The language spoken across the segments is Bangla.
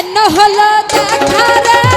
কেন হলো দেখা রে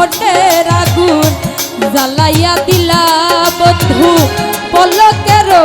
মনের আগুন জ্বালাইয়া দিলা বন্ধু পলকেরও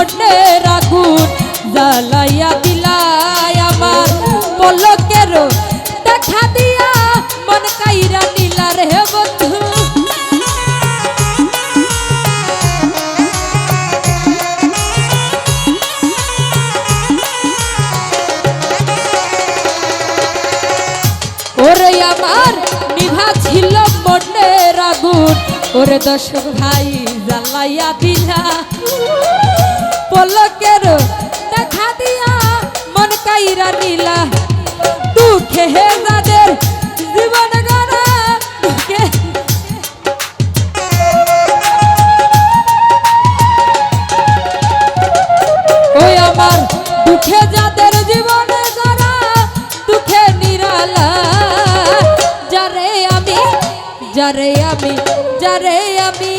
মনের আগুন জ্বালাইয়া দিলাই আমার পলকের। দেখা দিয়া মন কাইরা নিলা রে বন্ধু। ওরে আমার নিভা ছিল মনের আগুন ওরে দর্শক ভাই জ্বালাইয়া দিলা। পলকের দেখা দিয়া মন কাইরা নিলা। দুঃখে হে যাদের জীবন গড়া দুঃখে। ওই আমার দুঃখে যাদের জীবনে গড়া দুঃখে নিরালা। যারে আমি যারে আমি যারে আমি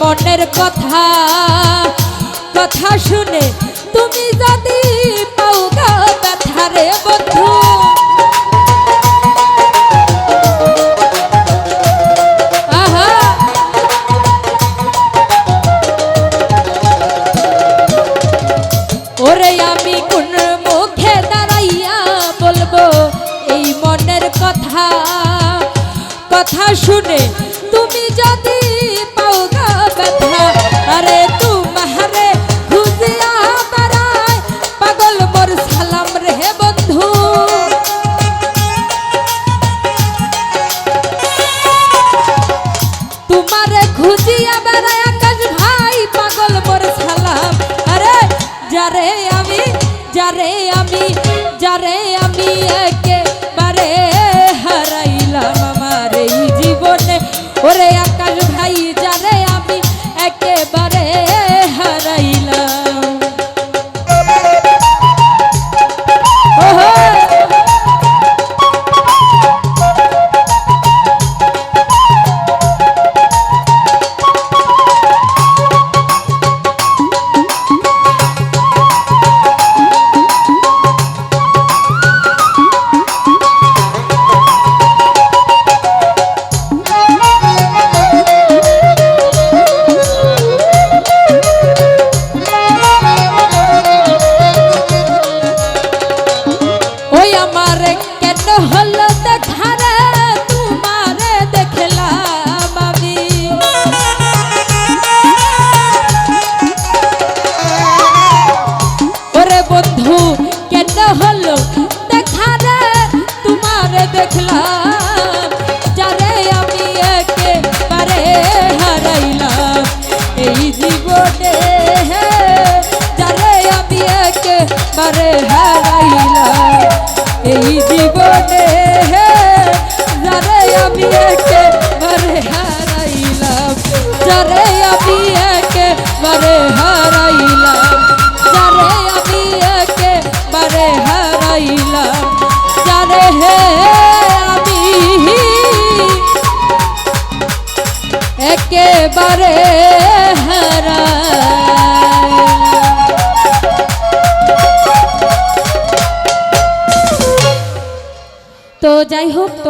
কথা কথা শুনে তুমি যদি ব্যথারে বন্ধু। ওরে আমি কোন মুখে দাঁড়াইয়া বলব এই মনের কথা কথা শুনে তুমি যদি জীবনে ওরে আকাশ ভাই যারে একেবারে হারাইলাম এই জীবনে যারে আমি একেবারে হারাইলাম যারে আমি একেবারে হারাইলাম যারে আমি একেবারে হারাইলাম যারে হে আমি একেবারে যাই হোক